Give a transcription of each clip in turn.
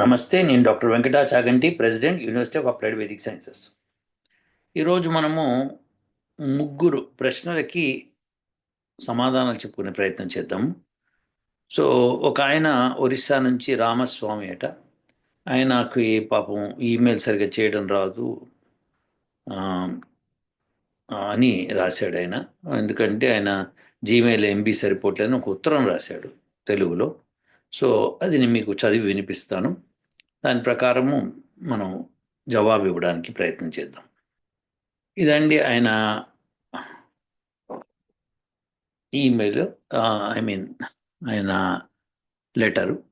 నమస్తే నేను doctor Venkata Chaganti president university of applied Vedic sciences. ఈరోజు మనము ముగ్గురు ప్రశ్నలకి సమాధానాలు చెప్పుకునే ప్రయత్నం చేద్దాం. సో ఒక ఆయన ఒరిస్సా నుంచి రామస్వామి అట. ఆయనకు పాపం ఈమెయిల్ సరిగ్గా చేయడం రాదు అని రాశాడు ఆయన. ఎందుకంటే ఆయన జీమెయిల్ ఎంబీ సరిపోట్లేని ఒక ఉత్తరం రాశాడు తెలుగులో. సో అది నేను మీకు చదివి వినిపిస్తాను. దాని ప్రకారము మనం జవాబు ఇవ్వడానికి ప్రయత్నం చేద్దాం. ఇదండి ఆయన ఈమెయిల్ ఐ మీన్ ఆయన లెటరు.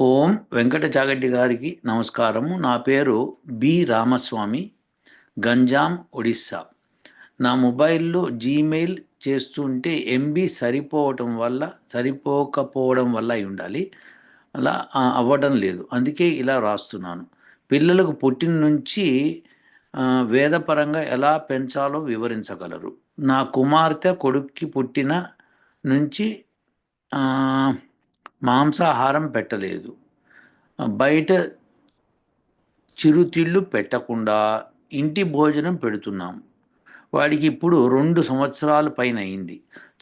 ఓం వెంకట చాగడ్డి గారికి నమస్కారము. నా పేరు బి రామస్వామి గంజాం ఒడిస్సా. నా మొబైల్లో జీమెయిల్ చేస్తుంటే ఎంబీ సరిపోవటం వల్ల సరిపోకపోవడం వల్ల అయి ఉండాలి. అలా అవ్వడం లేదు. అందుకే ఇలా రాస్తున్నాను. పిల్లలకు పుట్టిన నుంచి వేదపరంగా ఎలా పెంచాలో వివరించగలరు. నా కుమార్తె కొడుక్కి పుట్టిన నుంచి మాంసాహారం పెట్టలేదు. బయట చిరుతిళ్ళు పెట్టకుండా ఇంటి భోజనం పెడుతున్నాం. వాడికి ఇప్పుడు రెండు సంవత్సరాల పైన అయింది.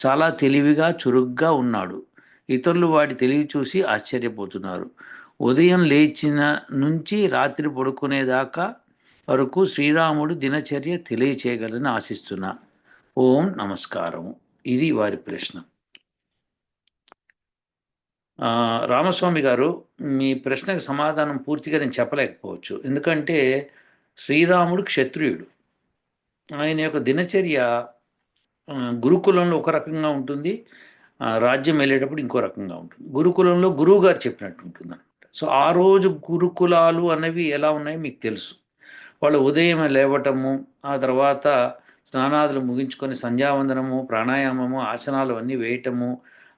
చాలా తెలివిగా చురుగ్గా ఉన్నాడు. ఇతరులు వాటి తెలివి చూసి ఆశ్చర్యపోతున్నారు. ఉదయం లేచిన నుంచి రాత్రి పడుకునేదాకా వరకు శ్రీరాముడు దినచర్య తెలియచేయగలని ఆశిస్తున్నా. ఓం నమస్కారం ఇది వారి ప్రశ్న. రామస్వామి గారు మీ ప్రశ్నకు సమాధానం పూర్తిగా నేను చెప్పలేకపోవచ్చు. ఎందుకంటే శ్రీరాముడు క్షత్రియుడు. ఆయన యొక్క దినచర్య గురుకులంలో ఒక రకంగా ఉంటుంది. రాజ్యం వెళ్ళేటప్పుడు ఇంకో రకంగా ఉంటుంది. గురుకులంలో గురువు గారు చెప్పినట్టు ఉంటుంది అనమాట సో ఆ రోజు గురుకులాలు అనేవి ఎలా ఉన్నాయో మీకు తెలుసు. వాళ్ళు ఉదయం లేవటము ఆ తర్వాత స్నానాదులు ముగించుకొని సంధ్యావందనము ప్రాణాయామము ఆసనాలు అన్నీ వేయటము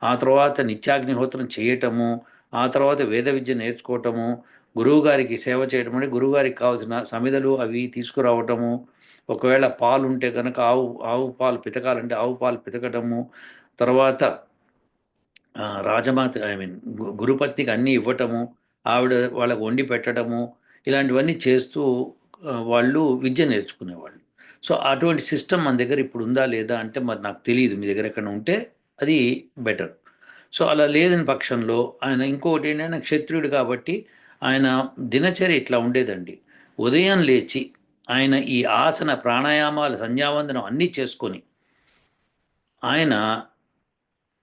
ఆ తర్వాత నిత్యాగ్నిహోత్రం చేయటము ఆ తర్వాత వేద విద్య నేర్చుకోవటము గురువుగారికి సేవ చేయటం అంటే గురువుగారికి కావాల్సిన సమిదలు అవి తీసుకురావటము ఒకవేళ పాలు ఉంటే కనుక ఆవు ఆవు పాలు పితకాలంటే ఆవు పాలు పితకటము తర్వాత రాజమాత ఐ మీన్ గురుపత్నికి అన్నీ ఇవ్వటము ఆవిడ వాళ్ళకు వండి పెట్టడము ఇలాంటివన్నీ చేస్తూ వాళ్ళు విద్య నేర్చుకునేవాళ్ళు. సో అటువంటి సిస్టమ్ మన దగ్గర ఇప్పుడు ఉందా లేదా అంటే మరి నాకు తెలియదు మీ దగ్గర ఎక్కడ ఉంటే అది బెటర్. సో అలా లేదని పక్షంలో ఆయన ఇంకొకటి ఏంటంటే క్షత్రియుడు కాబట్టి ఆయన దినచర్య ఇట్లా ఉండేదండి. ఉదయం లేచి ఆయన ఈ ఆసన ప్రాణాయామాలు సంధ్యావందనం అన్నీ చేసుకొని ఆయన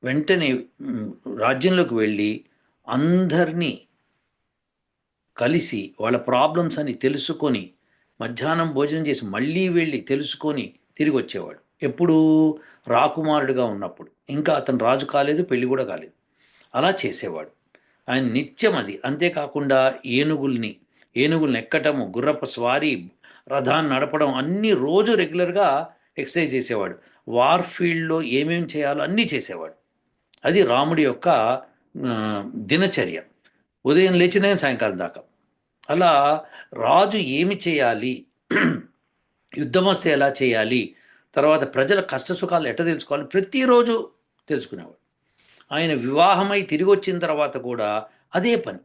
వెంటనే రాజ్యంలోకి వెళ్ళి అందరినీ కలిసి వాళ్ళ ప్రాబ్లమ్స్ అని తెలుసుకొని మధ్యాహ్నం భోజనం చేసి మళ్ళీ వెళ్ళి తెలుసుకొని తిరిగి వచ్చేవాడు. ఎప్పుడు రాకుమారుడిగా ఉన్నప్పుడు. ఇంకా అతను రాజు కాలేదు పెళ్ళి కూడా కాలేదు. అలా చేసేవాడు. ఆయన నిత్యం అది. అంతేకాకుండా ఏనుగుల్ని ఏనుగుల్ని ఎక్కటము గుర్రప్ప స్వారీ రథాన్ని నడపడం అన్ని రోజు రెగ్యులర్గా ఎక్సర్సైజ్ చేసేవాడు. వార్ ఫీల్డ్లో ఏమేం చేయాలో అన్నీ చేసేవాడు. అది రాముడి యొక్క దినచర్య. ఉదయం లేచిన సాయంకాలం దాకా. అలా రాజు ఏమి చేయాలి? యుద్ధం వస్తే ఎలా చేయాలి? తర్వాత ప్రజల కష్ట సుఖాలు ఎట్ట తెలుసుకోవాలి? ప్రతిరోజు తెలుసుకునేవాడు. ఆయన వివాహమై తిరిగి వచ్చిన తర్వాత కూడా అదే పని.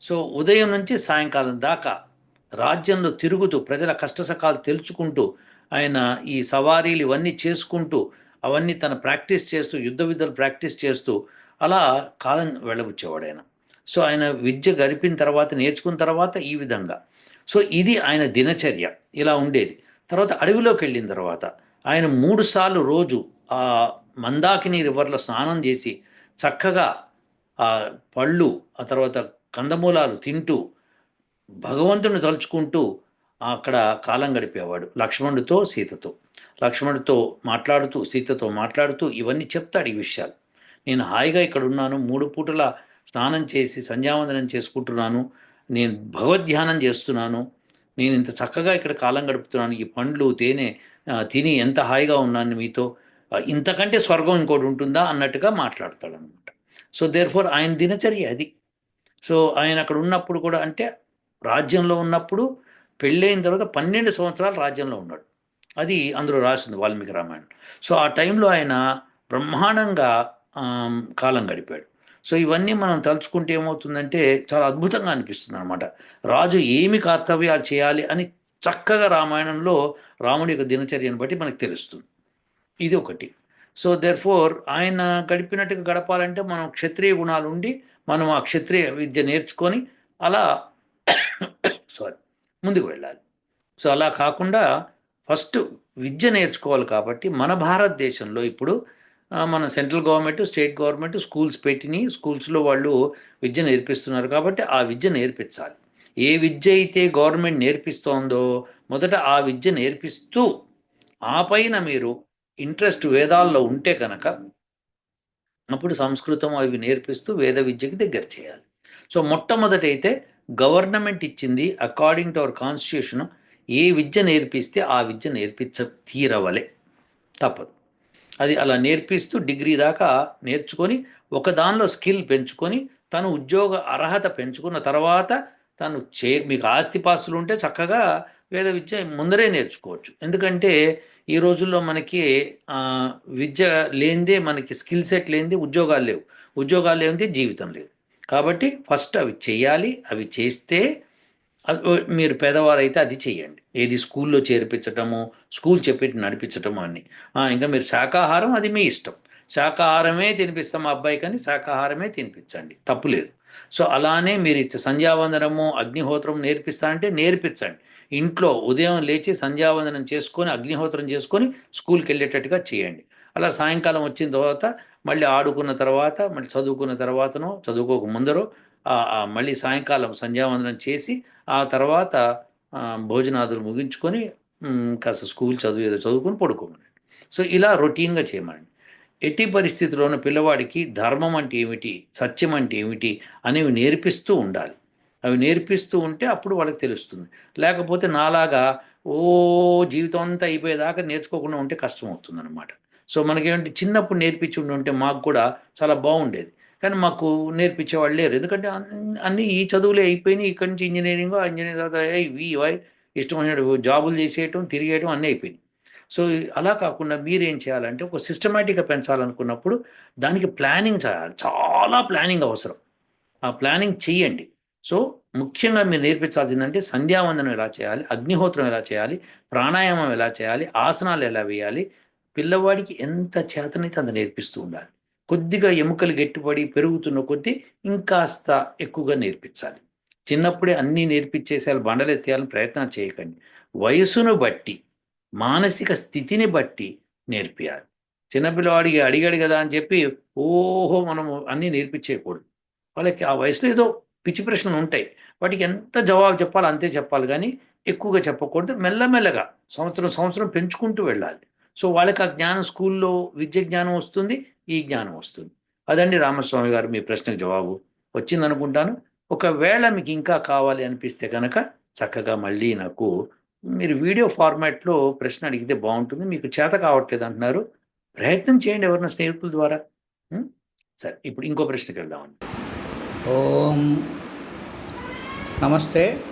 సో ఉదయం నుంచి సాయంకాలం దాకా రాజ్యంలో తిరుగుతూ ప్రజల కష్ట సుఖాలు తెలుసుకుంటూ ఆయన ఈ సవారీలు ఇవన్నీ చేసుకుంటూ అవన్నీ తన ప్రాక్టీస్ చేస్తూ యుద్ధ విద్యలు ప్రాక్టీస్ చేస్తూ అలా కాలం వెళ్ళబుచ్చేవాడు ఆయన సో ఆయన విద్య గడిపిన తర్వాత నేర్చుకున్న తర్వాత ఈ విధంగా. సో ఇది ఆయన దినచర్య. ఇలా ఉండేది. తర్వాత అడవిలోకి వెళ్ళిన తర్వాత ఆయన మూడు సార్లు రోజు ఆ మందాకిని రివర్లో స్నానం చేసి చక్కగా ఆ పళ్ళు ఆ తర్వాత కందమూలాలు తింటూ భగవంతుని తలుచుకుంటూ అక్కడ కాలం గడిపేవాడు లక్ష్మణుడితో సీతతో. లక్ష్మణుడితో మాట్లాడుతూ సీతతో మాట్లాడుతూ ఇవన్నీ చెప్తాడు ఈ విషయాలు. నేను హాయిగా ఇక్కడ ఉన్నాను మూడు పూటల స్నానం చేసి సంధ్యావందనం చేసుకుంటున్నాను నేను భగవద్ధ్యానం చేస్తున్నాను నేను ఇంత చక్కగా ఇక్కడ కాలం గడుపుతున్నాను ఈ పండ్లు తేనె తిని ఎంత హాయిగా ఉన్నాను మీతో ఇంతకంటే స్వర్గం ఇంకోటి ఉంటుందా అన్నట్టుగా మాట్లాడతాడు అనమాట సో దేర్ ఫోర్ ఆయన దినచర్య అది. సో ఆయన అక్కడ ఉన్నప్పుడు కూడా అంటే రాజ్యంలో ఉన్నప్పుడు పెళ్ళైన తర్వాత పన్నెండు సంవత్సరాలు రాజ్యంలో ఉన్నాడు. అది అందులో రాసింది వాల్మీకి రామాయణం. సో ఆ టైంలో ఆయన బ్రహ్మాండంగా కాలం గడిపాడు. సో ఇవన్నీ మనం తలుచుకుంటే ఏమవుతుందంటే చాలా అద్భుతంగా అనిపిస్తుంది అనమాట రాజు ఏమి కర్తవ్యాలు చేయాలి అని చక్కగా రామాయణంలో రాముడి యొక్క దినచర్యను బట్టి మనకు తెలుస్తుంది. ఇది ఒకటి. సో దేర్ ఫోర్ ఆయన గడిపినట్టుగా గడపాలంటే మనం క్షత్రియ గుణాలు ఉండి మనం ఆ క్షత్రియ విద్య నేర్చుకొని అలా సారీ ముందుకు వెళ్ళాలి. సో అలా కాకుండా ఫస్ట్ విద్య నేర్చుకోవాలి కాబట్టి మన భారతదేశంలో ఇప్పుడు మన central government state government schools పెట్టినాయి స్కూల్స్లో వాళ్ళు విద్య నేర్పిస్తున్నారు కాబట్టి ఆ విద్య నేర్పించాలి. ఏ విద్య అయితే గవర్నమెంట్ నేర్పిస్తోందో మొదట ఆ విద్య నేర్పిస్తూ ఆ పైన మీరు ఇంట్రెస్ట్ వేదాల్లో ఉంటే కనుక అప్పుడు సంస్కృతం అవి నేర్పిస్తూ వేద విద్యకి దగ్గర చేయాలి. సో మొట్టమొదట అయితే గవర్నమెంట్ ఇచ్చింది అకార్డింగ్ టు అవర్ కాన్స్టిట్యూషన్ ఏ విద్య నేర్పిస్తే ఆ విద్య నేర్పించ తీరవలే. తప్పదు. అది అలా నేర్పిస్తూ డిగ్రీ దాకా నేర్చుకొని ఒకదానిలో స్కిల్ పెంచుకొని తను ఉద్యోగ అర్హత పెంచుకున్న తర్వాత తను చే మీకు ఆస్తిపాస్తులు ఉంటే చక్కగా వేద విద్య ముందరే నేర్చుకోవచ్చు. ఎందుకంటే ఈ రోజుల్లో మనకి విద్య లేనిదే మనకి స్కిల్ సెట్ లేనిదే ఉద్యోగాలు లేవు. ఉద్యోగాలు లేనిదే జీవితం లేదు. కాబట్టి ఫస్ట్ అవి చేయాలి. అవి చేస్తే మీరు పేదవారైతే అది చేయండి ఏది స్కూల్లో చేర్పించటము స్కూల్ చెప్పి నడిపించటము అన్ని. ఇంకా మీరు శాకాహారం అది మీ ఇష్టం. శాకాహారమే తినిపిస్తాం మా అబ్బాయి కానీ శాకాహారమే తినిపించండి. తప్పులేదు సో అలానే మీరు ఇచ్చే సంధ్యావందనము అగ్నిహోత్రం నేర్పిస్తా అంటే నేర్పించండి. ఇంట్లో ఉదయం లేచి సంధ్యావందనం చేసుకొని అగ్నిహోత్రం చేసుకొని స్కూల్కి వెళ్ళేటట్టుగా చేయండి. అలా సాయంకాలం వచ్చిన తర్వాత మళ్ళీ ఆడుకున్న తర్వాత మళ్ళీ చదువుకున్న తర్వాతనో చదువుకోక ముందరో మళ్ళీ సాయంకాలం సంధ్యావందనం చేసి ఆ తర్వాత భోజనాదులు ముగించుకొని కాస్త స్కూల్ చదువు ఏదో చదువుకొని పడుకోమని సో ఇలా రొటీన్గా చేయమని ఎట్టి పరిస్థితుల్లోనూ పిల్లవాడికి ధర్మం అంటే ఏమిటి సత్యం అంటే ఏమిటి అనేవి నేర్పిస్తూ ఉండాలి. అవి నేర్పిస్తూ ఉంటే అప్పుడు వాళ్ళకి తెలుస్తుంది. లేకపోతే నాలాగా ఓ జీవితం అంతా అయిపోయేదాకా నేర్చుకోకుండా ఉంటే కష్టం అవుతుంది అనమాట సో మనకేంటి చిన్నప్పుడు నేర్పించి ఉండి ఉంటే మాకు కూడా చాలా బాగుండేది. కానీ మాకు నేర్పించేవాళ్ళు లేరు. ఎందుకంటే అన్ని- అన్నీ ఈ చదువులే అయిపోయినాయి. ఇక్కడి నుంచి ఇంజనీరింగ్ ఇంజనీరింగ్ తర్వాత వివై ఇష్టం వై జాబులు చేసేయటం తిరిగేయటం అన్నీ అయిపోయినాయి. సో అలా కాకుండా మీరేం చేయాలంటే ఒక సిస్టమేటిక్గా పెంచాలనుకున్నప్పుడు దానికి ప్లానింగ్ చేయాలి. చాలా ప్లానింగ్ అవసరం. ఆ ప్లానింగ్ చెయ్యండి సో ముఖ్యంగా మీరు నేర్పించాల్సిందంటే సంధ్యావందనం ఎలా చేయాలి అగ్నిహోత్రం ఎలా చేయాలి ప్రాణాయామం ఎలా చేయాలి ఆసనాలు ఎలా వేయాలి పిల్లవాడికి ఎంత చేతనైతే అంత నేర్పిస్తూ ఉండాలి. కొద్దిగా ఎముకలు గట్టిపడి పెరుగుతున్న కొద్దీ ఇంకాస్త ఎక్కువగా నేర్పించాలి. చిన్నప్పుడే అన్నీ నేర్పించేసేయాలి బండలెత్తేయాలని ప్రయత్నం చేయకండి. వయసును బట్టి మానసిక స్థితిని బట్టి నేర్పియాలి. చిన్నపిల్లవాడికి అడిగాడు కదా అని చెప్పి ఓహో మనం అన్నీ నేర్పించేయకూడదు. వాళ్ళకి ఆ వయసులో ఏదో పిచ్చి ప్రశ్నలు ఉంటాయి. వాటికి ఎంత జవాబు చెప్పాలో అంతే చెప్పాలి కానీ ఎక్కువగా చెప్పకూడదు. మెల్లమెల్లగా సంవత్సరం సంవత్సరం పెంచుకుంటూ వెళ్ళాలి. సో వాళ్ళకి ఆ జ్ఞానం స్కూల్లో విద్య జ్ఞానం వస్తుంది. ఈ జ్ఞానం వస్తుంది. అదండి రామస్వామి గారు మీ ప్రశ్నకు జవాబు. వచ్చింది అనుకుంటాను ఒకవేళ మీకు ఇంకా కావాలి అనిపిస్తే కనుక చక్కగా మళ్ళీ నాకు మీరు వీడియో ఫార్మాట్లో ప్రశ్న అడిగితే బాగుంటుంది. మీకు చేత కావట్లేదు అంటున్నారు. ప్రయత్నం చేయండి ఎవరైనా స్నేహితుల ద్వారా. సరే ఇప్పుడు ఇంకో ప్రశ్నకి వెళ్దామండి. ఓం నమస్తే.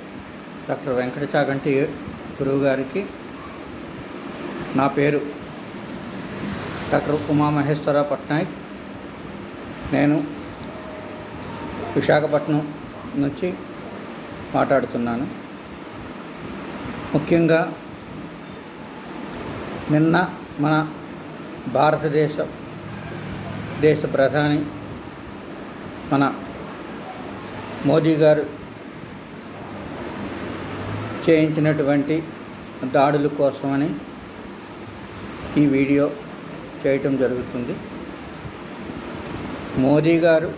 డాక్టర్ వెంకట చాగంటి గురువు గారికి నా పేరు డాక్టర్ ఉమామహేశ్వర పట్నాయక్. నేను విశాఖపట్నం నుంచి మాట్లాడుతున్నాను. ముఖ్యంగా నిన్న మన భారతదేశ దేశ ప్రధాని మన మోదీ గారు చేయించినటువంటి దాడుల కోసమని ఈ వీడియో చేయటం జరుగుతుంది. మోదీ గారు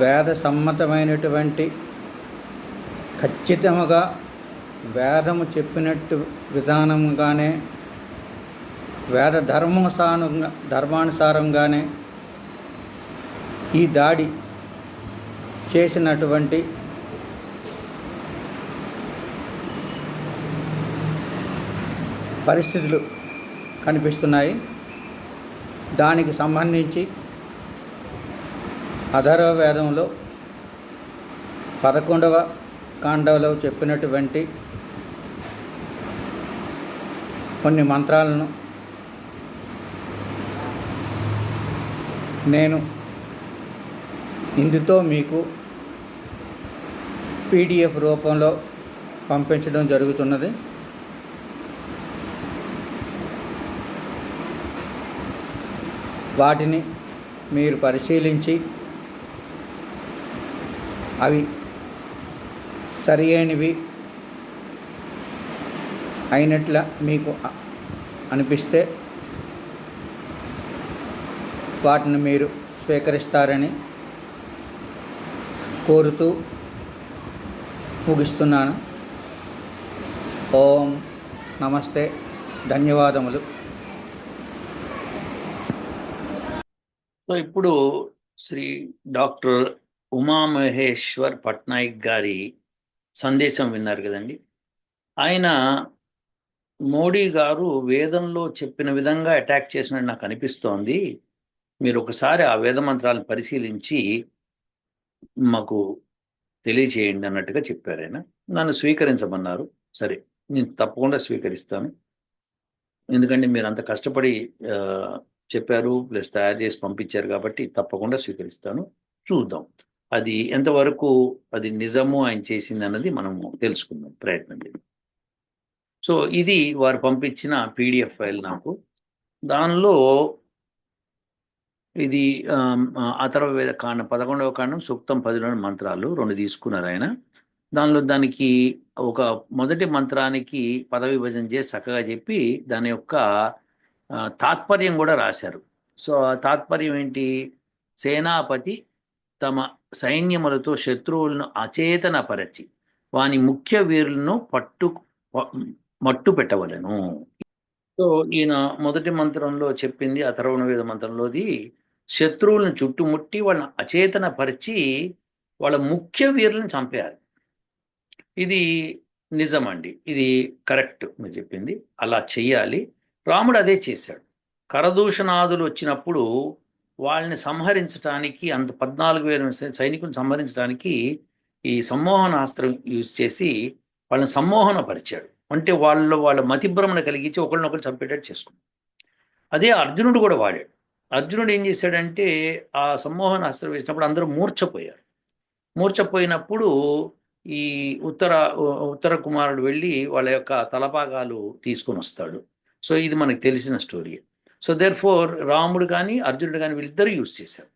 వేద సమ్మతమైనటువంటి ఖచ్చితముగా వేదము చెప్పినట్టు విధానంగానే వేద ధర్మానుసారంగా ధర్మానుసారంగానే ఈ దాడి చేసినటువంటి పరిస్థితులు కనిపిస్తున్నాయి. దానికి సంబంధించి అధర్వ వేదంలో పదకొండవ కాండవలో చెప్పినటువంటి కొన్ని మంత్రాలను నేను ఇందుతో మీకు పీడిఎఫ్ రూపంలో పంపించడం జరుగుతున్నది. వాటిని మీరు పరిశీలించి అవి సరి అయినవి అయినట్ల మీకు అనిపిస్తే వాటిని మీరు స్వీకరిస్తారని కోరుతూ ముగిస్తున్నాను. ఓం నమస్తే. ధన్యవాదములు. సో ఇప్పుడు శ్రీ డాక్టర్ ఉమామహేశ్వర్ పట్నాయక్ గారి సందేశం విన్నారు కదండి. ఆయన మోడీ గారు వేదంలో చెప్పిన విధంగా అటాక్ చేసినట్టు నాకు అనిపిస్తోంది. మీరు ఒకసారి ఆ వేద మంత్రాలను పరిశీలించి మాకు తెలియచేయండి అన్నట్టుగా చెప్పారు ఆయన. నన్ను స్వీకరించమన్నారు. సరే నేను తప్పకుండా స్వీకరిస్తాను. ఎందుకంటే మీరు అంత కష్టపడి చెప్పారు ప్లస్ తయారు చేసి పంపించారు కాబట్టి తప్పకుండా స్వీకరిస్తాను. చూద్దాం. అది ఎంతవరకు అది నిజము ఆయన చేసింది అన్నది మనము తెలుసుకుందాం ప్రయత్నం చేద్దాం. సో ఇది వారు పంపించిన పీడిఎఫ్ ఫైల్ నాకు. దానిలో ఇది ఆమ్, ఆ, కాండం పదకొండవ కాండం సూక్తం పదిలోని మంత్రాలు రెండు తీసుకున్నారు ఆయన. దానిలో దానికి ఒక మొదటి మంత్రానికి పదవిభజన చేసి చక్కగా చెప్పి దాని యొక్క తాత్పర్యం కూడా రాశారు. సో ఆ తాత్పర్యం ఏంటి? సేనాపతి తమ సైన్యములతో శత్రువులను అచేతనపరచి వాని ముఖ్య వీరులను పట్టు మట్టు పెట్టవలెను. సో ఈయన మొదటి మంత్రంలో చెప్పింది అథర్వణ వేద మంత్రంలోది శత్రువులను చుట్టుముట్టి వాళ్ళని అచేతనపరిచి వాళ్ళ ముఖ్య వీరులను చంపేయాలి ఇది నిజమండి. ఇది కరెక్ట్ మీరు చెప్పింది. అలా చెయ్యాలి. రాముడు అదే చేశాడు. కరదూషణాదులు వచ్చినప్పుడు వాళ్ళని సంహరించడానికి అంత పద్నాలుగు వేల సైనికులను సంహరించడానికి ఈ సమ్మోహనాస్త్రం యూజ్ చేసి వాళ్ళని సమ్మోహనపరిచాడు. అంటే వాళ్ళ వాళ్ళ మతిభ్రమణ కలిగించి ఒకళ్ళనొకరు చంపేటట్టు చేసుకున్నాడు. అదే అర్జునుడు కూడా వాడాడు. అర్జునుడు ఏం చేశాడంటే ఆ సమ్మోహన అస్త్రం వేసినప్పుడు అందరూ మూర్ఛపోయారు. మూర్ఛపోయినప్పుడు ఈ ఉత్తర ఉత్తర కుమారుడు వెళ్ళి వాళ్ళ యొక్క తలపాగాలు తీసుకొని వస్తాడు. సో ఇది మనకు తెలిసిన స్టోరీ. సో దేర్ ఫోర్ రాముడు కానీ అర్జునుడు కానీ వీళ్ళిద్దరూ యూజ్ చేశారు.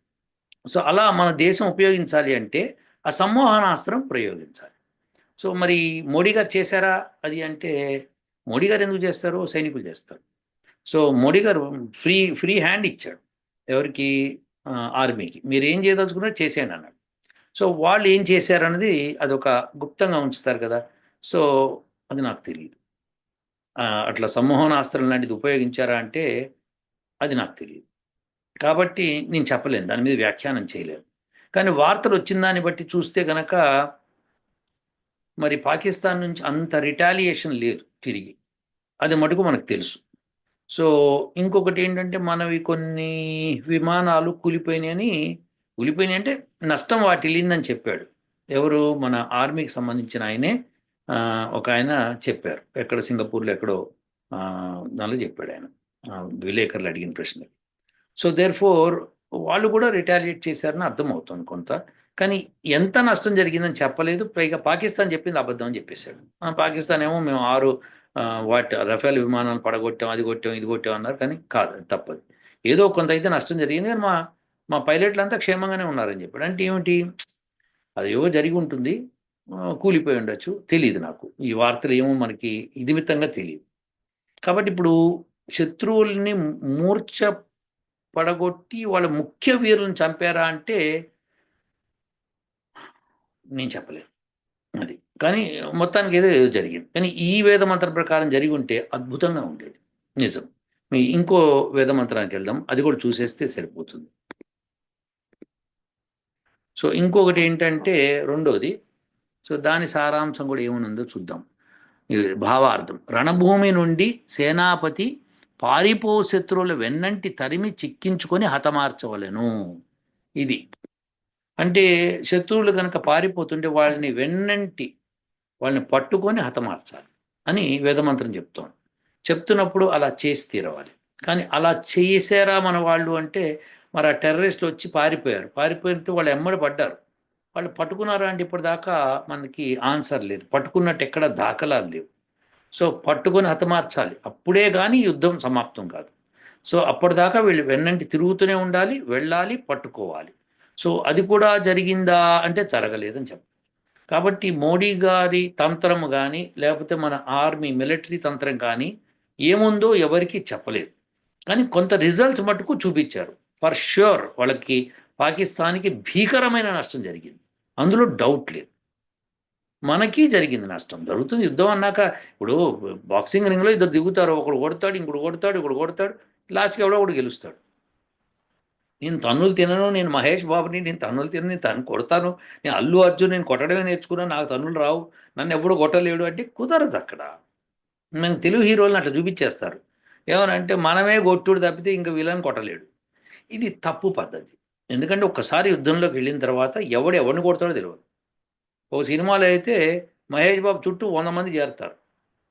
సో అలా మన దేశం ఉపయోగించాలి అంటే ఆ సమ్మోహనాస్త్రం ప్రయోగించాలి. సో మరి మోడీ గారు చేశారా? అది అంటే మోడీ గారు ఎందుకు చేస్తారు సైనికులు చేస్తారు. సో మోడీ గారు ఫ్రీ ఫ్రీ హ్యాండ్ ఇచ్చాడు ఎవరికి? ఆర్మీకి. మీరు ఏం చేయదలుచుకున్నారో చేసేయండి అన్నాడు. సో వాళ్ళు ఏం చేశారన్నది అదొక గుప్తంగా ఉంచుతారు కదా. సో అది నాకు తెలియదు అట్లా సమ్మోహనాస్త్రం లాంటిది ఉపయోగించారా అంటే అది నాకు తెలియదు కాబట్టి నేను చెప్పలేను దాని మీద వ్యాఖ్యానం చేయలేను. కానీ వార్తలు వచ్చిన దాన్ని బట్టి చూస్తే కనుక మరి పాకిస్తాన్ నుంచి అంత రిటాలియేషన్ లేదు తిరిగి. అది మటుకు మనకు తెలుసు. సో ఇంకొకటి ఏంటంటే మనవి కొన్ని విమానాలు కూలిపోయినాయని కూలిపోయినాయి అంటే నష్టం వాటిల్లిందని చెప్పాడు. ఎవరు? మన ఆర్మీకి సంబంధించిన ఆయనే. ఒక ఆయన చెప్పారు. ఎక్కడ సింగపూర్లో ఎక్కడో దానిలో చెప్పాడు ఆయన. విలేకరులు అడిగిన ప్రశ్న సో దేర్ ఫోర్ వాళ్ళు కూడా రిటాలియేట్ చేశారని అర్థమవుతుంది కొంత. కానీ ఎంత నష్టం జరిగిందని చెప్పలేదు. పైగా పాకిస్తాన్ చెప్పింది అబద్ధం అని చెప్పేశాడు. పాకిస్తాన్ ఏమో మేము ఆరు ఆ, వాటి రఫేల్ విమానాలు పడగొట్టాం అది కొట్టాం ఇది కొట్టాం అన్నారు. కానీ కాదు తప్పదు. ఏదో కొంత అయితే నష్టం జరిగింది. కానీ మా మా పైలట్లు అంతా క్షేమంగానే ఉన్నారని చెప్పాడు. అంటే ఏమిటి? అది ఏవో జరిగి ఉంటుంది. కూలిపోయి ఉండొచ్చు. తెలియదు నాకు. ఈ వార్తలు ఏమో మనకి ఇదిమితంగా తెలియదు కాబట్టి ఇప్పుడు శత్రువుల్ని మూర్ఛ పడగొట్టి వాళ్ళ ముఖ్య వీరులను చంపారా అంటే నేను చెప్పలేను. అది. కానీ మొత్తానికి ఏదో ఏదో జరిగింది. కానీ ఈ వేద మంత్రం ప్రకారం జరిగి ఉంటే అద్భుతంగా ఉండేది. నిజం. మీ ఇంకో వేద మంత్రానికి వెళ్దాం. అది కూడా చూసేస్తే సరిపోతుంది. సో ఇంకొకటి ఏంటంటే రెండోది సో దాని సారాంశం కూడా ఏమునుందో చూద్దాం. ఇది భావార్థం. రణభూమి నుండి సేనాపతి పారిపో శత్రువుల వెన్నంటి తరిమి చిక్కించుకొని హతమార్చవలెను. ఇది. అంటే శత్రువులు కనుక పారిపోతుంటే వాళ్ళని వెన్నంటి వాళ్ళని పట్టుకొని హతమార్చాలి అని వేదమంత్రం చెప్తాం చెప్తున్నప్పుడు అలా చేసి తీరవాలి. కానీ అలా చేసారా మన వాళ్ళు అంటే మరి ఆ టెర్రరిస్టులు వచ్చి పారిపోయారు. పారిపోయితే వాళ్ళు ఎమ్మడి పడ్డారు. వాళ్ళు పట్టుకున్నారా అంటే ఇప్పటిదాకా? మనకి ఆన్సర్ లేదు. పట్టుకున్నట్టు ఎక్కడ దాఖలాలు లేవు. సో పట్టుకొని హతమార్చాలి. అప్పుడే కానీ యుద్ధం సమాప్తం కాదు. సో అప్పటిదాకా వీళ్ళు వెన్నంటి తిరుగుతూనే ఉండాలి వెళ్ళాలి పట్టుకోవాలి. సో అది కూడా జరిగిందా అంటే జరగలేదని చెప్పాలి కాబట్టి మోడీ గారి తంత్రం కానీ లేకపోతే మన ఆర్మీ మిలిటరీ తంత్రం కానీ ఏముందో ఎవరికి చెప్పలేదు. కానీ కొంత రిజల్ట్స్ మటుకు చూపించారు. ఫర్ ష్యూర్ వాళ్ళకి పాకిస్తాన్కి భీకరమైన నష్టం జరిగింది. అందులో డౌట్ లేదు. మనకి జరిగింది నష్టం. జరుగుతుంది. యుద్ధం అన్నాక ఇప్పుడు బాక్సింగ్ రింగ్లో ఇద్దరు దిగుతారు. ఒకడు కొడతాడు ఇంకోడు కొడతాడు ఇప్పుడు కొడతాడు. లాస్ట్కి ఎవడో ఒకడు గెలుస్తాడు. నేను తన్నులు తినను నేను మహేష్ బాబుని నేను తన్నులు తినను నేను తను కొడతాను. నేను అల్లు అర్జున్ నేను కొట్టడమే నేర్చుకున్నాను నాకు తన్నులు రావు. నన్ను ఎప్పుడు కొట్టలేడు అంటే కుదరదు అక్కడ. నేను తెలుగు హీరోలను అట్లా చూపించేస్తారు. ఏమనంటే మనమే కొట్టుడు తప్పితే ఇంకా వీళ్ళని కొట్టలేడు. ఇది తప్పు పద్ధతి. ఎందుకంటే ఒక్కసారి యుద్ధంలోకి వెళ్ళిన తర్వాత ఎవడు ఎవరిని కొడతాడో తెలియదు ఓ సినిమాలో అయితే మహేష్ బాబు చుట్టూ వంద మంది చేరుతారు.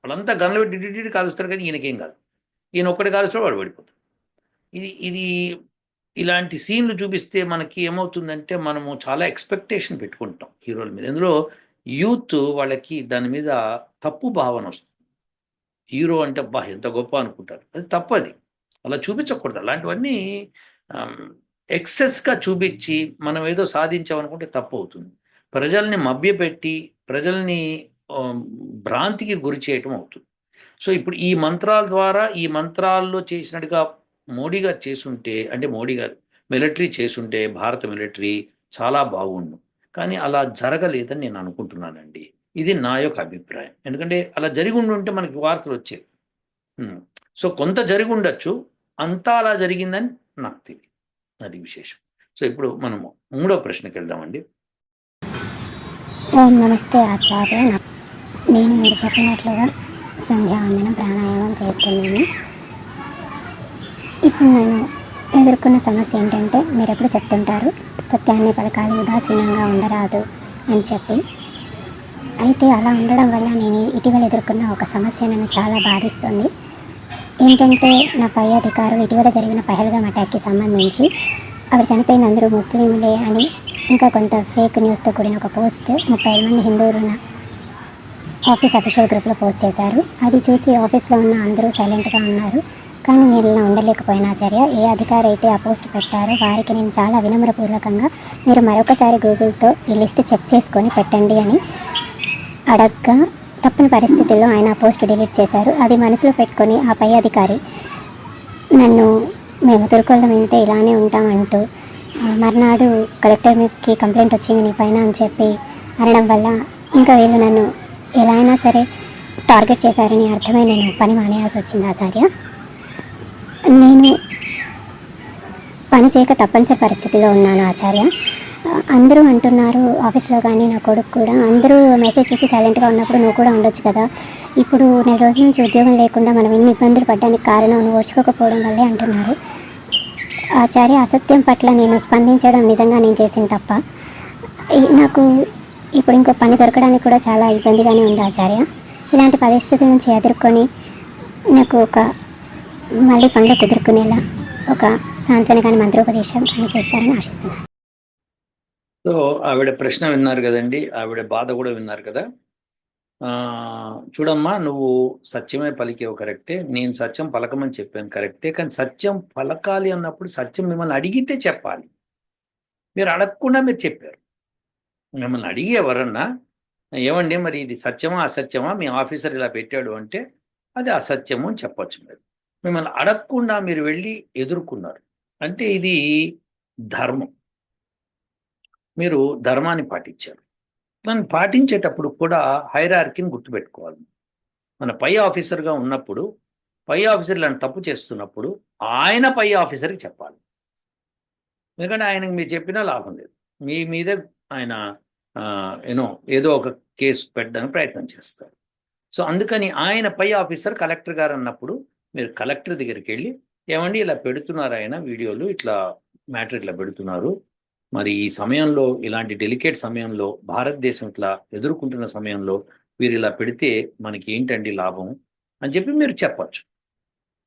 వాళ్ళంతా గన్లు పెట్టి కాలుస్తారు కానీ ఈయనకేం కాదు. ఈయన ఒక్కటి కాలుస్తాడు వాడు పడిపోతాడు. ఇది ఇది ఇలాంటి సీన్లు చూపిస్తే మనకి ఏమవుతుందంటే మనము చాలా ఎక్స్పెక్టేషన్ పెట్టుకుంటాం హీరోల మీద. ఇందులో యూత్ వాళ్ళకి దాని మీద తప్పు భావన వస్తుంది. హీరో అంటే అబ్బా ఎంత గొప్ప అనుకుంటారు. అది తప్పది. అలా చూపించకూడదు. అలాంటివన్నీ ఎక్సెస్గా చూపించి మనం ఏదో సాధించామనుకుంటే తప్పు అవుతుంది ప్రజల్ని మభ్యపెట్టి ప్రజల్ని భ్రాంతికి గురి చేయటం అవుతుంది. సో ఇప్పుడు ఈ మంత్రాల ద్వారా ఈ మంత్రాల్లో చేసినట్టుగా మోడీ గారు చేసుంటే అంటే మోడీ గారు మిలిటరీ చేసుంటే భారత మిలిటరీ చాలా బాగుండు. కానీ అలా జరగలేదని నేను అనుకుంటున్నానండి. ఇది నా యొక్క అభిప్రాయం. ఎందుకంటే అలా జరిగి ఉండుంటే మనకి వార్తలు వచ్చేవి. సో కొంత జరిగి ఉండొచ్చు అంతా అలా జరిగిందని నాకు తెలియదు. అది విశేషం. సో ఇప్పుడు మనము మూడో ప్రశ్నకి వెళ్దామండి. ఓం నమస్తే ఆచార్య. నేను మీరు చెప్పినట్లుగా సంధ్యావందనం ప్రాణాయామం చేస్తున్నాను. ఇప్పుడు నేను ఎదుర్కొన్న సమస్య ఏంటంటే మీరు ఎప్పుడు చెప్తుంటారు సత్యాన్ని పలకాలి ఉదాసీనంగా ఉండరాదు అని చెప్పి. అయితే అలా ఉండడం వల్ల నేను ఇటీవల ఎదుర్కొన్న ఒక సమస్య నన్ను చాలా బాధిస్తుంది. ఏంటంటే నా పై అధికారులు ఇటీవల జరిగిన పహల్గామ్ అటాక్కి సంబంధించి అక్కడ చనిపోయిన అందరూ ముస్లింలే అని ఇంకా కొంత ఫేక్ న్యూస్తో కూడిన ఒక పోస్ట్ ముప్పై ఐదు మంది హిందువులు ఉన్న ఆఫీస్ అఫీషియల్ గ్రూప్లో పోస్ట్ చేశారు. అది చూసి ఆఫీస్లో ఉన్న అందరూ సైలెంట్గా ఉన్నారు. కానీ నేను ఇలా ఉండలేకపోయినా సరే ఏ అధికారి అయితే ఆ పోస్ట్ పెట్టారో వారికి నేను చాలా వినమ్రపూర్వకంగా మీరు మరొకసారి గూగుల్తో ఈ లిస్ట్ చెక్ చేసుకొని పెట్టండి అని అడగ్గా తప్పని పరిస్థితుల్లో ఆయన ఆ పోస్ట్ డిలీట్ చేశారు. అది మనసులో పెట్టుకొని ఆ పై అధికారి నన్ను మేము తురుకోళ్ళం ఇంతే ఇలానే ఉంటామంటూ మర్నాడు కలెక్టర్ కలెక్టర్కి కంప్లైంట్ వచ్చింది నీ పైన అని చెప్పి అనడం వల్ల ఇంకా వీళ్ళు నన్ను ఎలా అయినా సరే టార్గెట్ చేశారని అర్థమై నేను పని మానేయాల్సి వచ్చింది ఆచార్య. నేను పని చేయక తప్పనిసరి పరిస్థితిలో ఉన్నాను ఆచార్య. అందరూ అంటున్నారు ఆఫీస్లో కానీ నా కొడుకు కూడా. అందరూ మెసేజ్ చేసి సైలెంట్గా ఉన్నప్పుడు నువ్వు కూడా ఉండొచ్చు కదా. ఇప్పుడు నెల రోజుల నుంచి ఉద్యోగం లేకుండా మనం ఇన్ని ఇబ్బందులు పడ్డానికి కారణం నువ్వు ఓర్చుకోకపోవడం వల్లే అంటున్నారు. ఆచార్య అసత్యం పట్ల నేను స్పందించడం నిజంగా నేను చేసింది తప్ప. నాకు ఇప్పుడు ఇంకో పని దొరకడానికి కూడా చాలా ఇబ్బందిగానే ఉంది ఆచార్య. ఇలాంటి పరిస్థితి నుంచి ఎదుర్కొని నాకు ఒక మళ్ళీ పనులు కుదురుకునేలా ఒక సాంత్వన కానీ మంత్రోపదేశం కానీ చేస్తారని ఆశిస్తున్నాను. సో ఆవిడ ప్రశ్న విన్నారు కదండి. ఆవిడ బాధ కూడా విన్నారు కదా. ఆ, చూడమ్మా నువ్వు సత్యమే పలికేవు కరెక్టే. నేను సత్యం పలకమని చెప్పాను కరెక్టే. కానీ సత్యం పలకాలి అన్నప్పుడు సత్యం మిమ్మల్ని అడిగితే చెప్పాలి. మీరు అడగకుండా మీరు చెప్పారు. మిమ్మల్ని అడిగి ఎవరన్నా ఏమండి మరి ఇది సత్యమా అసత్యమా? మీ ఆఫీసర్ ఇలా పెట్టాడు అంటే అది అసత్యము అని చెప్పొచ్చు మీరు. మిమ్మల్ని అడగకుండా మీరు వెళ్ళి ఎదుర్కొన్నారు. అంటే ఇది ధర్మం. మీరు ధర్మాన్ని పాటించారు మనం పాటించేటప్పుడు కూడా హైరార్కిని గుర్తుపెట్టుకోవాలి. మన పై ఆఫీసర్గా ఉన్నప్పుడు పై ఆఫీసర్ ఇలాంటి తప్పు చేస్తున్నప్పుడు ఆయన పై ఆఫీసర్కి చెప్పాలి. ఎందుకంటే ఆయనకి మీరు చెప్పినా లాభం లేదు. మీ మీద ఆయన యూనో ఏదో ఒక కేసు పెట్టడానికి ప్రయత్నం చేస్తారు. సో అందుకని ఆయన పై ఆఫీసర్ కలెక్టర్ గారు అన్నప్పుడు మీరు కలెక్టర్ దగ్గరికి వెళ్ళి ఏమండి ఇలా పెడుతున్నారు ఆయన వీడియోలు ఇట్లా మ్యాటర్ ఇట్లా పెడుతున్నారు మరి ఈ సమయంలో ఇలాంటి డెలికేట్ సమయంలో భారతదేశం ఇట్లా ఎదుర్కొంటున్న సమయంలో వీరు ఇలా పెడితే మనకి ఏంటండి లాభం? అని చెప్పి మీరు చెప్పచ్చు.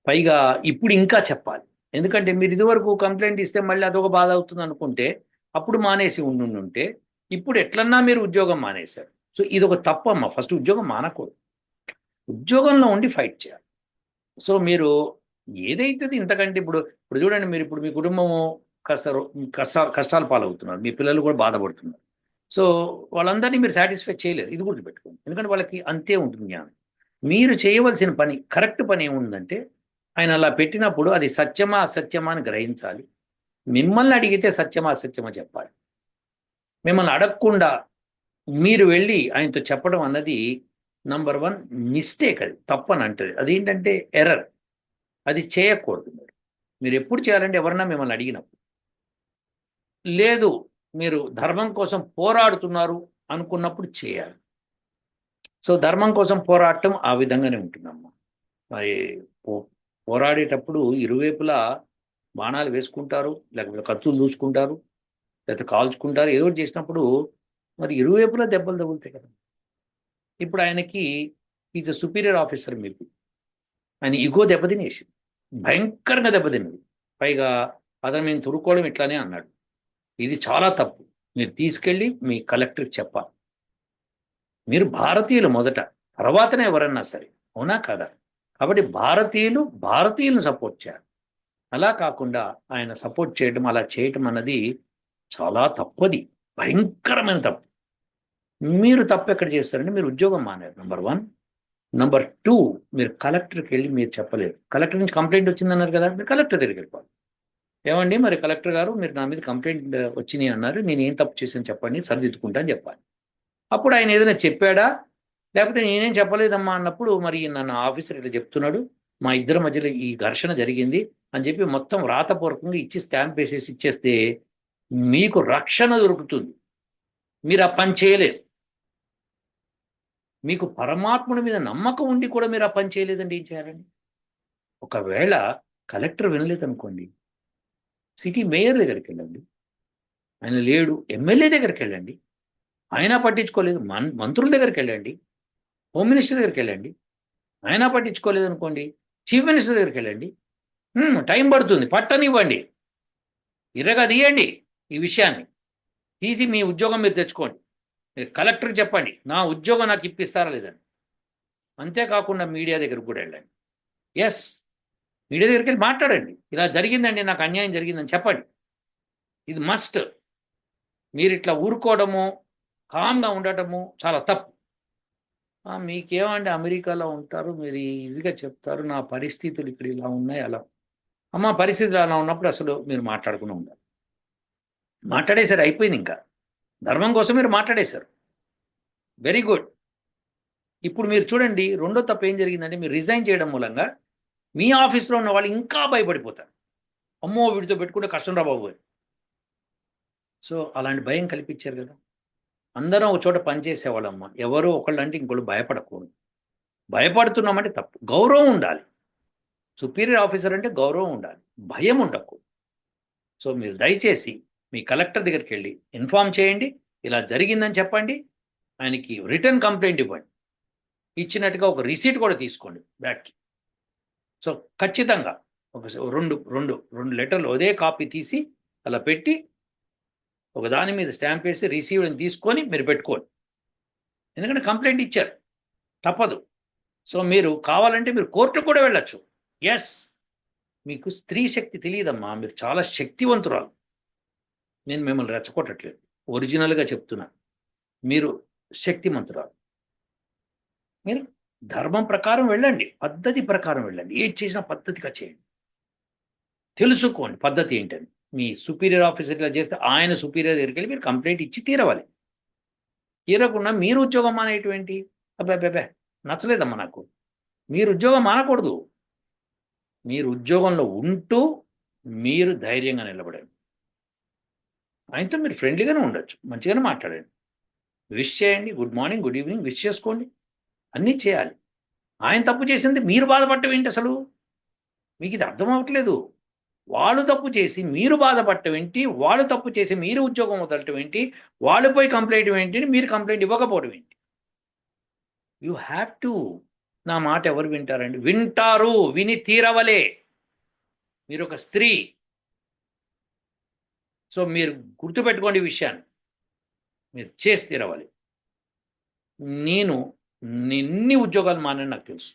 పైగా ఇప్పుడు ఇంకా చెప్పాలి. ఎందుకంటే మీరు ఇదివరకు కంప్లైంట్ ఇస్తే మళ్ళీ అదొక బాధ అవుతుంది అనుకుంటే అప్పుడు మానేసి ఉండి ఉంటే ఇప్పుడు ఎట్లన్నా మీరు ఉద్యోగం మానేశారు. సో ఇది ఒక తప్పమ్మ ఫస్ట్ ఉద్యోగం మానకూడదు. ఉద్యోగంలో ఉండి ఫైట్ చేయాలి. సో మీరు ఏదైతే ఇంతకంటే ఇప్పుడు ఇప్పుడు చూడండి మీరు ఇప్పుడు మీ కుటుంబము కాస్త కష్ట కష్టాలు పాలవుతున్నారు. మీ పిల్లలు కూడా బాధపడుతున్నారు. సో వాళ్ళందరినీ మీరు సాటిస్ఫై చేయలేరు. ఇది గుర్తుపెట్టుకోండి ఎందుకంటే వాళ్ళకి అంతే ఉంటుంది జ్ఞానం. మీరు చేయవలసిన పని కరెక్ట్ పని ఏముందంటే ఆయన అలా పెట్టినప్పుడు అది సత్యమా అసత్యమా అని గ్రహించాలి. మిమ్మల్ని అడిగితే సత్యమా అసత్యమా చెప్పాలి. మిమ్మల్ని అడగకుండా మీరు వెళ్ళి ఆయనతో చెప్పడం అన్నది నంబర్ వన్ మిస్టేక్ అది. తప్పని అంటది. అదేంటంటే ఎర్రర్. అది చేయకూడదు మీరు. మీరు ఎప్పుడు చేయాలంటే ఎవరన్నా మిమ్మల్ని అడిగినప్పుడు. లేదు మీరు ధర్మం కోసం పోరాడుతున్నారు అనుకున్నప్పుడు చేయాలి. సో ధర్మం కోసం పోరాటం ఆ విధంగానే ఉంటుందమ్మా. మరి పోరాడేటప్పుడు ఇరువైపులా బాణాలు వేసుకుంటారు లేకపోతే కత్తులు దూసుకుంటారు లేకపోతే కాల్చుకుంటారు ఏదో చేసినప్పుడు మరి ఇరువైపులా దెబ్బలు తగులుతాయి కదా. ఇప్పుడు ఆయనకి ఈజ్ అ సుపీరియర్ ఆఫీసర్ మీకు ఆయన ఇగో దెబ్బతినేసింది. భయంకరంగా దెబ్బతిన్నది. పైగా అతను మేము తురుకోవడం ఇట్లానే అన్నాడు. ఇది చాలా తప్పు. మీరు తీసుకెళ్ళి మీ కలెక్టర్కి చెప్పాలి. మీరు భారతీయులు మొదట తర్వాతనే ఎవరన్నా సరే అవునా కదా? కాబట్టి భారతీయులు భారతీయులను సపోర్ట్ చేయాలి. అలా కాకుండా ఆయన సపోర్ట్ చేయడం అలా చేయటం అన్నది చాలా తప్పది. భయంకరమైన తప్పు. మీరు తప్పు ఎక్కడ చేస్తారంటే మీరు ఉద్యోగం మానేరు నెంబర్ వన్. నంబర్ టూ మీరు కలెక్టర్కి వెళ్ళి మీరు చెప్పలేరు. కలెక్టర్ నుంచి కంప్లైంట్ వచ్చిందన్నారు కదా మీరు కలెక్టర్ దగ్గరికి వెళ్ళిపోవాలి. ఏమండి? మరి కలెక్టర్ గారు మీరు నా మీద కంప్లైంట్ వచ్చినాయి అన్నారు. నేను ఏం తప్పు చేశాను చెప్పండి సరిదిద్దుకుంటా అని చెప్పాలి. అప్పుడు ఆయన ఏదైనా చెప్పాడా? లేకపోతే నేనేం చెప్పలేదమ్మా అన్నప్పుడు మరి నన్ను ఆఫీసర్ ఇట్లా చెప్తున్నాడు. మా ఇద్దరి మధ్యలో ఈ ఘర్షణ జరిగింది అని చెప్పి మొత్తం రాతపూర్వకంగా ఇచ్చి స్టాంప్ వేసేసి ఇచ్చేస్తే మీకు రక్షణ దొరుకుతుంది. మీరు ఆ పని చేయలేరు మీకు పరమాత్ముడి మీద నమ్మకం ఉండి కూడా మీరు ఆ పని చేయలేదండి ఏం చేయాలండి ఒకవేళ కలెక్టర్ వినలేదనుకోండి సిటీ మేయర్ దగ్గరికి వెళ్ళండి. ఆయన లేడు ఎమ్మెల్యే దగ్గరికి వెళ్ళండి. ఆయన పట్టించుకోలేదు మన్ మంత్రుల దగ్గరికి వెళ్ళండి. హోమ్ మినిస్టర్ దగ్గరికి వెళ్ళండి. ఆయన పట్టించుకోలేదు అనుకోండి చీఫ్ మినిస్టర్ దగ్గరికి వెళ్ళండి. టైం పడుతుంది పట్టనివ్వండి. ఇరగా తీయండి ఈ విషయాన్ని. తీసి మీ ఉద్యోగం మీరు తెచ్చుకోండి. మీరు కలెక్టర్కి చెప్పండి నా ఉద్యోగం నాకు ఇప్పిస్తారా లేదని అంతేకాకుండా మీడియా దగ్గరకు కూడా వెళ్ళండి. ఎస్ మీడియా దగ్గరికి వెళ్ళి మాట్లాడండి. ఇలా జరిగిందండి నాకు అన్యాయం జరిగిందని చెప్పండి. ఇది మస్ట్ మీరు ఇట్లా ఊరుకోవడము కామ్గా ఉండటము చాలా తప్పు. మీకేమండి అమెరికాలో ఉంటారు మీరు ఈజీగా చెప్తారు నా పరిస్థితులు ఇక్కడ ఇలా ఉన్నాయి అలా. అమ్మ పరిస్థితులు అలా ఉన్నప్పుడు అసలు మీరు మాట్లాడకుండా ఉండాలి. మాట్లాడేశారు అయిపోయింది ఇంకా. ధర్మం కోసం మీరు మాట్లాడేశారు. వెరీ గుడ్ ఇప్పుడు మీరు చూడండి రెండో తప్పు ఏం జరిగిందంటే మీరు రిజైన్ చేయడం మూలంగా మీ ఆఫీస్లో ఉన్న వాళ్ళు ఇంకా భయపడిపోతారు. అమ్మో వీడితో పెట్టుకుంటే కష్టం రా బాబు అని. సో అలాంటి భయం కల్పించారు కదా. అందరం ఒక చోట పనిచేసేవాళ్ళమ్మ ఎవరో ఒకళ్ళు అంటే ఇంకోళ్ళు భయపడకూడదు. భయపడుతున్నామంటే తప్పు. గౌరవం ఉండాలి. సుపీరియర్ ఆఫీసర్ అంటే గౌరవం ఉండాలి. భయం ఉండకూడదు. సో మీరు దయచేసి మీ కలెక్టర్ దగ్గరికి వెళ్ళి ఇన్ఫామ్ చేయండి. ఇలా జరిగిందని చెప్పండి. ఆయనకి రిటర్న్ కంప్లైంట్ ఇవ్వండి. ఇచ్చినట్టుగా ఒక రిసీట్ కూడా తీసుకోండి. బ్యాక్కి. సో ఖచ్చితంగా ఒక రెండు రెండు రెండు లెటర్లు అదే కాపీ తీసి అలా పెట్టి ఒక దాని మీద స్టాంప్ వేసి రిసీవ్డ్ని తీసుకొని మీరు పెట్టుకోండి. ఎందుకంటే కంప్లైంట్ ఇచ్చారు. తప్పదు. సో మీరు కావాలంటే మీరు కోర్టుకు కూడా వెళ్ళొచ్చు. ఎస్ మీకు స్త్రీ శక్తి తెలియదమ్మా. మీరు చాలా శక్తివంతురాలు. నేను మిమ్మల్ని రెచ్చగొట్టట్లేదు. ఒరిజినల్గా చెప్తున్నా. మీరు శక్తిమంతురాలు. మీరు ధర్మం ప్రకారం వెళ్ళండి పద్ధతి ప్రకారం వెళ్ళండి ఏది చేసినా పద్ధతిగా చేయండి. తెలుసుకోండి పద్ధతి ఏంటని. మీ సుపీరియర్ ఆఫీసర్ ఇలా చేస్తే ఆయన సుపీరియర్ దగ్గరికి వెళ్ళి మీరు కంప్లైంట్ ఇచ్చి తీరవాలి. తీరకుండా మీరు ఉద్యోగం మానేటువంటి అబ్బాయి అబ్బాయి నచ్చలేదమ్మా నాకు. మీరు ఉద్యోగం మానకూడదు. మీరు ఉద్యోగంలో ఉంటూ మీరు ధైర్యంగా నిలబడండి. ఆయనతో మీరు ఫ్రెండ్లీగానే ఉండొచ్చు మంచిగానే మాట్లాడండి. విష్ చేయండి good morning good evening wish చేసుకోండి. అన్నీ చేయాలి. ఆయన తప్పు చేసింది మీరు బాధపడటం ఏంటి అసలు? మీకు ఇది అర్థం అవ్వట్లేదు. వాళ్ళు తప్పు చేసి మీరు బాధపడటం ఏంటి? వాళ్ళు తప్పు చేసి మీరు ఉద్యోగం వదలటం ఏంటి? వాళ్ళు పోయి కంప్లైంట్ ఏంటి? మీరు కంప్లైంట్ ఇవ్వకపోవడం ఏంటి? యూ హ్యావ్ టు నా మాట ఎవరు వింటారండి? వింటారు. విని తీరవలే. మీరు ఒక స్త్రీ. సో మీరు గుర్తుపెట్టుకోండి విషయాన్ని. మీరు చేసి తీరవాలి. నేను ఎన్ని ఉద్యోగాలు మానని నాకు తెలుసు.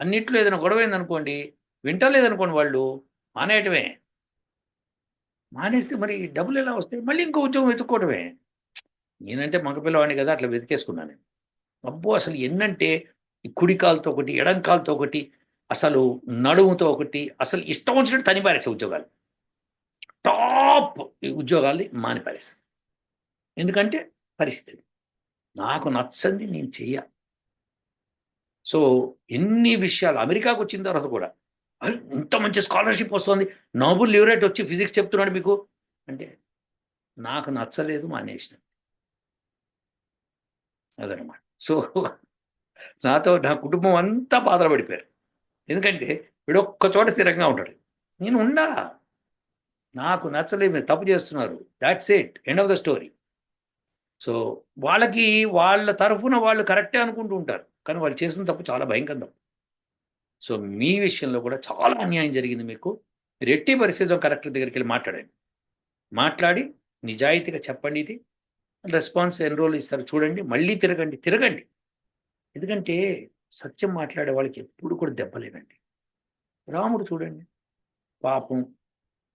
అన్నిట్లో ఏదైనా గొడవ అయిందనుకోండి వింటలేదనుకోండి వాళ్ళు మానేయటమే. మానేస్తే మరి డబ్బులు ఎలా వస్తాయి? మళ్ళీ ఇంకో ఉద్యోగం వెతుక్కోవడమే నేనంటే మగపిల్లవాడిని కదా అట్లా వెతికేసుకున్నాను అబ్బో అసలు ఎన్నంటే ఈ కుడి కాలుతో ఒకటి ఎడం కాలుతో ఒకటి అసలు నడుముతో ఒకటి అసలు ఇష్టం వచ్చినట్టు తనిపారేసే ఉద్యోగాలు. టాప్ ఉద్యోగాల్ని మానిపారేసా. ఎందుకంటే పరిస్థితి నాకు నచ్చంది నేను చెయ్య. సో ఎన్ని విషయాలు అమెరికాకు వచ్చిన తర్వాత కూడా ఇంత మంచి స్కాలర్షిప్ వస్తుంది నోబుల్ లివరేట్ వచ్చి ఫిజిక్స్ చెప్తున్నాడు మీకు? అంటే నాకు నచ్చలేదు మానేసిన. అదనమాట సో నాతో నా కుటుంబం అంతా బాధపడిపోయారు. ఎందుకంటే వీడు ఒక్క చోట స్థిరంగా ఉంటాడు. నేను ఉండా నాకు నచ్చలేదు మీరు తప్పు చేస్తున్నారు. That's it end of the story so వాళ్ళకి వాళ్ళ తరఫున వాళ్ళు కరెక్టే అనుకుంటూ ఉంటారు. కానీ వాళ్ళు చేసిన తప్పు చాలా భయంకరం. తప్పు సో మీ విషయంలో కూడా చాలా అన్యాయం జరిగింది మీకు. మీరు ఎట్టి పరిస్థితిలో కలెక్టర్ దగ్గరికి వెళ్ళి మాట్లాడండి. మాట్లాడి నిజాయితీగా చెప్పండి ఇది. రెస్పాన్స్ ఎన్ని రోజులు ఇస్తారు చూడండి. మళ్ళీ తిరగండి. తిరగండి. ఎందుకంటే సత్యం మాట్లాడే వాళ్ళకి ఎప్పుడు కూడా దెబ్బలేనండి రాముడు చూడండి. పాపం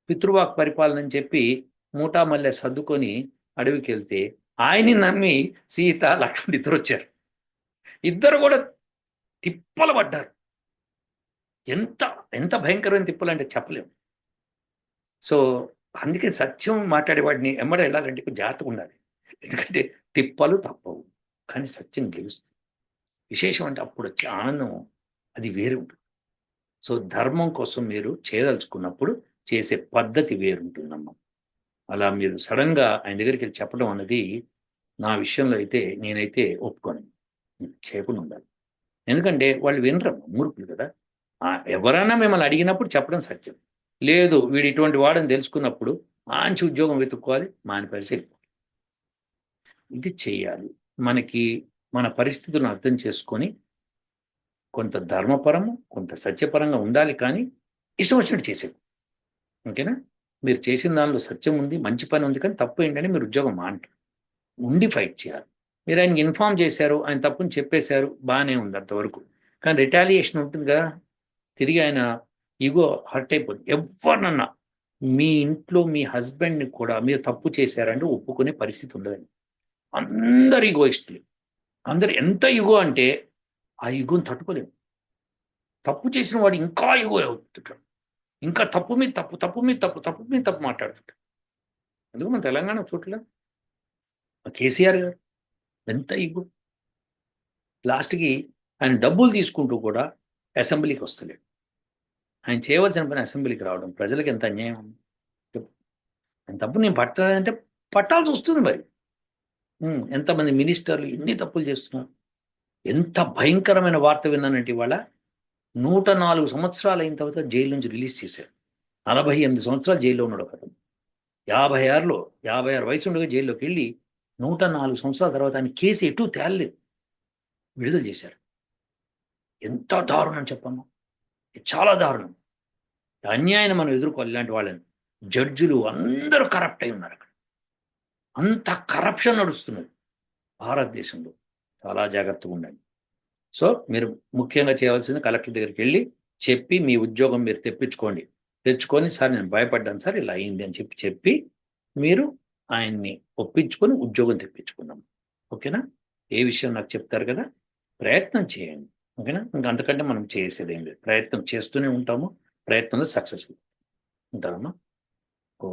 పితృవాక్ పరిపాలన అని చెప్పి మూటా మల్లె సర్దుకొని అడవికి వెళ్తే ఆయన్ని నమ్మి సీత లక్ష్మణ్ ఇద్దరు వచ్చారు. ఇద్దరు కూడా తిప్పలు పడ్డారు. ఎంత ఎంత భయంకరమైన తిప్పలు అంటే చెప్పలేము. సో అందుకే సత్యం మాట్లాడేవాడిని ఎమ్మడ వెళ్ళాలంటే జాగ్రత్తగా ఉండాలి. ఎందుకంటే తిప్పలు తప్పవు కానీ సత్యం గెలుస్తుంది. విశేషం అంటే అప్పుడు వచ్చే ఆనందం అది వేరు ఉంటుంది. సో ధర్మం కోసం మీరు చేయదలుచుకున్నప్పుడు చేసే పద్ధతి వేరుంటుందమ్మా. అలా మీరు సడన్గా ఆయన దగ్గరికి వెళ్ళి చెప్పడం అన్నది నా విషయంలో అయితే నేనైతే ఒప్పుకోను. చేయకుండా ఉండాలి. ఎందుకంటే వాళ్ళు వినరమ్మ మూర్ఖులు కదా. ఎవరైనా మిమ్మల్ని అడిగినప్పుడు చెప్పడం సత్యం. లేదు వీడు ఇటువంటి వాడని తెలుసుకున్నప్పుడు మంచి ఉద్యోగం వెతుక్కోవాలి మాని పరిస్థితి ఇది చేయాలి. మనకి మన పరిస్థితులను అర్థం చేసుకొని కొంత ధర్మపరము కొంత సత్యపరంగా ఉండాలి కానీ ఇష్టం వచ్చినట్టు చేసేది ఓకేనా? మీరు చేసిన దానిలో సత్యం ఉంది మంచి పని ఉంది కానీ తప్పు ఏంటంటే మీరు ఉద్యోగం మాంటారు ఉండి ఫైట్ చేయాలి. మీరు ఆయనకి ఇన్ఫామ్ చేశారు ఆయన తప్పుని చెప్పేశారు బాగానే ఉంది అంతవరకు. కానీ రిటాలియేషన్ ఉంటుంది కదా తిరిగి ఆయన ఈగో హర్ట్ అయిపోతుంది ఎవరినన్నా మీ ఇంట్లో మీ హస్బెండ్ని కూడా మీరు తప్పు చేశారంటే ఒప్పుకునే పరిస్థితి ఉండదండి. అందరు ఈగోయిస్టులు అందరు ఎంత ఈగో అంటే ఆ ఈగోని తట్టుకోలేము. తప్పు చేసిన వాడు ఇంకా ఈగో అవుతుంటాడు. ఇంకా తప్పు మీద తప్పు తప్పు మీద తప్పు తప్పు మీద తప్పు మాట్లాడుతుంటారు అందుకు మన తెలంగాణ చోట్ల? కేసీఆర్ గారు ఎంత ఇప్పుడు లాస్ట్కి ఆయన డబ్బులు తీసుకుంటూ కూడా అసెంబ్లీకి వస్తలేడు. ఆయన చేయవలసిన పని అసెంబ్లీకి రావడం. ప్రజలకు ఎంత అన్యాయం చెప్పు. ఆయన తప్పు నేను పట్టాలంటే పట్టాల్సి వస్తుంది మరి. ఎంతమంది మినిస్టర్లు ఎన్ని తప్పులు చేస్తున్నారు? ఎంత భయంకరమైన వార్త విన్నానంటే ఇవాళ నూట నాలుగు సంవత్సరాలు అయిన తర్వాత జైలు నుంచి రిలీజ్ చేశారు నలభై ఎనిమిది సంవత్సరాలు జైల్లో ఉన్నాడు ఒక అతను యాభై ఆరులో యాభై ఆరు వయసు ఉండగా జైల్లోకి వెళ్ళి నూట నాలుగు సంవత్సరాల తర్వాత ఆయన కేసు ఎటు తేలలేదు. విడుదల చేశారు. ఎంత దారుణం చెప్పమ్మా. చాలా దారుణం. అన్యాయం మనం ఎదుర్కోవాలి ఇలాంటి వాళ్ళని. జడ్జులు అందరూ కరప్ట్ అయి ఉన్నారు అక్కడ. అంత కరప్షన్ నడుస్తున్నది. భారతదేశంలో. చాలా జాగ్రత్తగా ఉండాలి సో మీరు ముఖ్యంగా చేయవలసింది కలెక్టర్ దగ్గరికి వెళ్ళి చెప్పి మీ ఉద్యోగం మీరు తెప్పించుకోండి. తెచ్చుకొని సార్ నేను భయపడ్డాను సార్ ఇలా అయింది అని చెప్పి చెప్పి మీరు ఆయన్ని ఒప్పించుకొని ఉద్యోగం తెప్పించుకున్నాం. ఓకేనా? ఏ విషయం నాకు చెప్తారు కదా? ప్రయత్నం చేయండి. ఓకేనా? ఇంకా అంతకంటే మనం చేసేది ఏం లేదు. ప్రయత్నం చేస్తూనే ఉంటాము. ప్రయత్నంలో సక్సెస్ఫుల్. ఉంటారమ్మా? ఓ